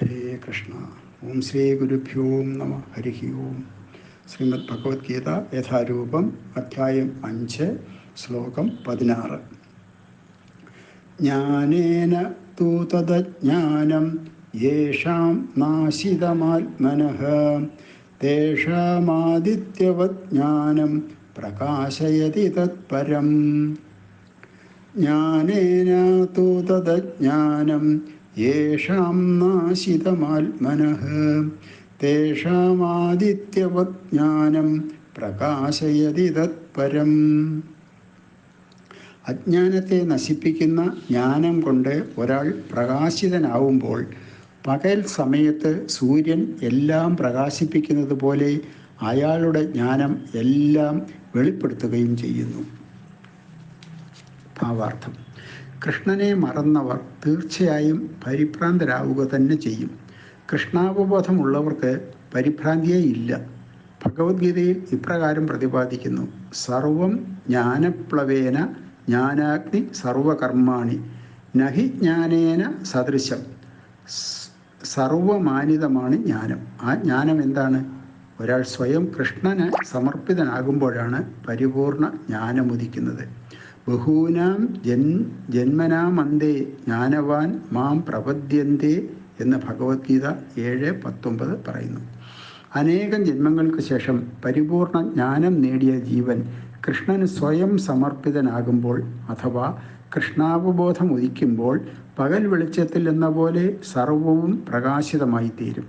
ഹരേ കൃഷ്ണ ഓം ശ്രീ ഗുരുഭ്യോ നമ ഹരി ഓം ശ്രീമദ് ഭഗവത്ഗീത യഥാരൂപം അധ്യായം അഞ്ച് ശ്ലോകം പതിനാറ് ജ്ഞാനേന തൂ തദജ്ഞാനം യേഷാം നാശിതമാത്മനഃ തേഷാമാദിത്യവത് ജ്ഞാനം പ്രകാശയതി തത്പരം ജ്ഞാനേന തൂ തദജ്ഞാനം യേഷാം നാശിതമാത്മനഃ തേഷാമാദിത്യവജ്ഞാനം പ്രകാശയതി തത്പരം. അജ്ഞാനത്തെ നശിപ്പിക്കുന്ന ജ്ഞാനം കൊണ്ട് ഒരാൾ പ്രകാശിതനാവുമ്പോൾ പകൽ സമയത്ത് സൂര്യൻ എല്ലാം പ്രകാശിപ്പിക്കുന്നത് പോലെ അയാളുടെ ജ്ഞാനം എല്ലാം വെളിപ്പെടുത്തുകയും ചെയ്യുന്നു. ഭാവാർത്ഥം. കൃഷ്ണനെ മറന്നവർ തീർച്ചയായും പരിഭ്രാന്തരാവുക തന്നെ ചെയ്യും. കൃഷ്ണാവബോധമുള്ളവർക്ക് പരിഭ്രാന്തിയേ ഇല്ല. ഭഗവത്ഗീതയിൽ ഇപ്രകാരം പ്രതിപാദിക്കുന്നു. സർവം ജ്ഞാനപ്ലവേന ജ്ഞാനാഗ്നി സർവകർമാണി നഹി ജ്ഞാനേന സദൃശം. സർവമാനിതമാണ് ജ്ഞാനം. ആ ജ്ഞാനം എന്താണ്? ഒരാൾ സ്വയം കൃഷ്ണന് സമർപ്പിതനാകുമ്പോഴാണ് പരിപൂർണ ജ്ഞാനമുദിക്കുന്നത്. ബഹൂനാം ജൻ ജന്മനാമന്തേ ജ്ഞാനവാൻ മാം പ്രപദ്യന്തേ എന്ന് ഭഗവത്ഗീത ഏഴ് പത്തൊമ്പത് പറയുന്നു. അനേകം ജന്മങ്ങൾക്ക് ശേഷം പരിപൂർണ ജ്ഞാനം നേടിയ ജീവൻ കൃഷ്ണന് സ്വയം സമർപ്പിതനാകുമ്പോൾ അഥവാ കൃഷ്ണാവബോധം ഉദിക്കുമ്പോൾ പകൽ വെളിച്ചത്തിൽ എന്ന പോലെ സർവവും പ്രകാശിതമായി തീരും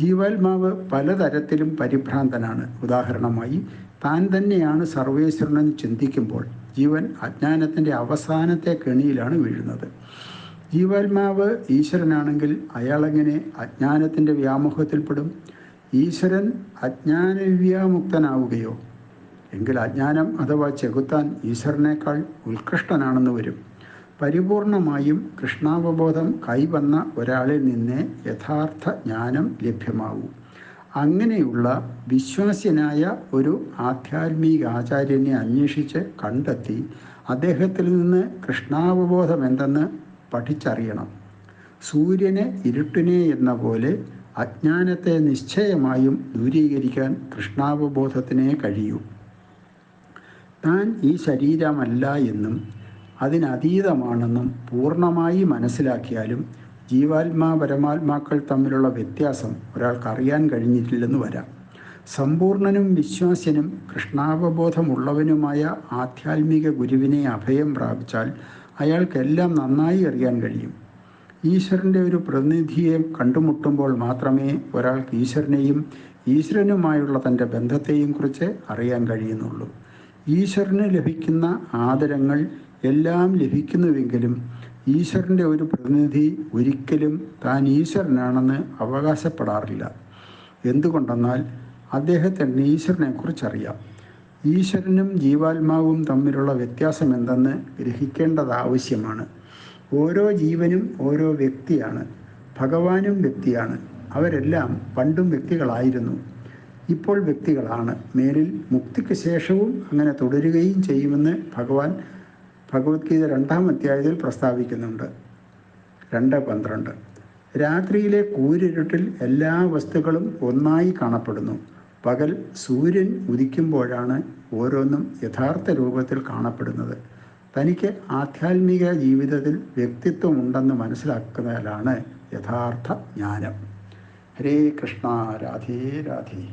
ജീവാത്മാവ് പലതരത്തിലും പരിഭ്രാന്തനാണ്. ഉദാഹരണമായി താൻ തന്നെയാണ് സർവേശ്വരനെന്ന് ചിന്തിക്കുമ്പോൾ ജീവൻ അജ്ഞാനത്തിന്റെ അവസാനത്തെ കെണിയിലാണ് വീഴുന്നത്. ജീവാത്മാവ് ഈശ്വരനാണെങ്കിൽ അയാളെങ്ങനെ അജ്ഞാനത്തിന്റെ വ്യാമോഹത്തിൽപ്പെടും? ഈശ്വരൻ അജ്ഞാനവ്യാമുക്തനാവുകയോ? എങ്കിൽ അജ്ഞാനം അഥവാ ചെകുത്താൻ ഈശ്വരനേക്കാൾ ഉത്കൃഷ്ടനാണെന്ന് വരും. പരിപൂർണമായും കൃഷ്ണാവബോധം കൈവന്ന ഒരാളിൽ നിന്നേ യഥാർത്ഥ ജ്ഞാനം ലഭ്യമാവൂ. അങ്ങനെയുള്ള വിശ്വാസ്യനായ ഒരു ആധ്യാത്മിക ആചാര്യനെ അന്വേഷിച്ച് കണ്ടെത്തി അദ്ദേഹത്തിൽ നിന്ന് കൃഷ്ണാവബോധം എന്തെന്ന് പഠിച്ചറിയണം. സൂര്യനെ ഇരുട്ടിനെ എന്ന പോലെ അജ്ഞാനത്തെ നിശ്ചയമായും ദൂരീകരിക്കാൻ കൃഷ്ണാവബോധത്തിനെ കഴിയൂ. താൻ ഈ ശരീരമല്ല എന്നും അതിനതീതമാണെന്നും പൂർണമായി മനസ്സിലാക്കിയാലും ജീവാത്മാ പരമാത്മാക്കൾ തമ്മിലുള്ള വ്യത്യാസം ഒരാൾക്ക് അറിയാൻ കഴിഞ്ഞിട്ടില്ലെന്ന് വരാം. സമ്പൂർണനും വിശ്വാസ്യനും കൃഷ്ണാവബോധമുള്ളവനുമായ ആധ്യാത്മിക ഗുരുവിനെ അഭയം പ്രാപിച്ചാൽ അയാൾക്കെല്ലാം നന്നായി അറിയാൻ കഴിയും. ഈശ്വരന്റെ ഒരു പ്രതിനിധിയെ കണ്ടുമുട്ടുമ്പോൾ മാത്രമേ ഒരാൾക്ക് ഈശ്വരനെയും ഈശ്വരനുമായുള്ള തന്റെ ബന്ധത്തെയും കുറിച്ച് അറിയാൻ കഴിയുന്നുള്ളൂ. ഈശ്വരന് ലഭിക്കുന്ന ആദരങ്ങൾ എല്ലാം ലഭിക്കുന്നുവെങ്കിലും ഈശ്വരന്റെ ഒരു പ്രതിനിധി ഒരിക്കലും താൻ ഈശ്വരനാണെന്ന് അവകാശപ്പെടാറില്ല. എന്തുകൊണ്ടെന്നാൽ അദ്ദേഹത്തിന് ഈശ്വരനെക്കുറിച്ചറിയാം ഈശ്വരനും ജീവാത്മാവും തമ്മിലുള്ള വ്യത്യാസം എന്തെന്ന് ഗ്രഹിക്കേണ്ടത് ആവശ്യമാണ്. ഓരോ ജീവനും ഓരോ വ്യക്തിയാണ്. ഭഗവാനും വ്യക്തിയാണ്. അവരെല്ലാം പണ്ടും വ്യക്തികളായിരുന്നു. ഇപ്പോൾ വ്യക്തികളാണ്. മേലിൽ മുക്തിക്ക് ശേഷവും അങ്ങനെ തുടരുകയും ചെയ്യുമെന്ന് ഭഗവാൻ ഭഗവത്ഗീത രണ്ടാം അധ്യായത്തിൽ പ്രസ്താവിക്കുന്നുണ്ട്. രണ്ട് പന്ത്രണ്ട്. രാത്രിയിലെ കൂരിരുട്ടിൽ എല്ലാ വസ്തുക്കളും ഒന്നായി കാണപ്പെടുന്നു. പകൽ സൂര്യൻ ഉദിക്കുമ്പോഴാണ് ഓരോന്നും യഥാർത്ഥ രൂപത്തിൽ കാണപ്പെടുന്നത്. തനിക്ക് ആധ്യാത്മിക ജീവിതത്തിൽ വ്യക്തിത്വം ഉണ്ടെന്ന് മനസ്സിലാക്കുന്നതിലാണ് യഥാർത്ഥ ജ്ഞാനം. ഹരേ കൃഷ്ണ രാധേ രാധേ.